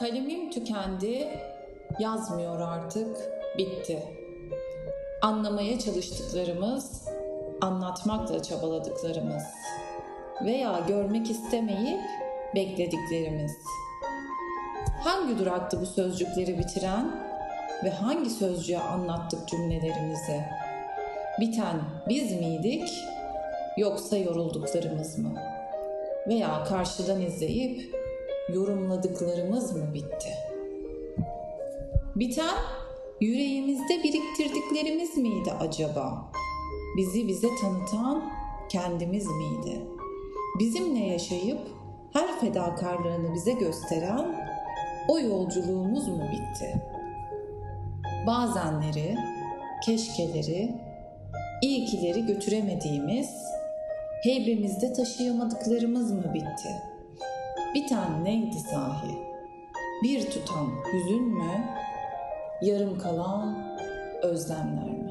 Kalemim tükendi, yazmıyor artık, bitti. Anlamaya çalıştıklarımız, anlatmakla çabaladıklarımız veya görmek istemeyip beklediklerimiz. Hangi duraktı bu sözcükleri bitiren ve hangi sözcüğe anlattık cümlelerimizi? Biten biz miydik yoksa yorulduklarımız mı? Veya karşıdan izleyip yorumladıklarımız mı bitti? Biten yüreğimizde biriktirdiklerimiz miydi acaba? Bizi bize tanıtan kendimiz miydi? Bizimle yaşayıp her fedakarlığını bize gösteren o yolculuğumuz mu bitti? Bazenleri, keşkeleri, iyi götüremediğimiz, heybemizde taşıyamadıklarımız mı bitti? Biten neydi sahi? Bir tutam hüzün mü? Yarım kalan özlemler mi?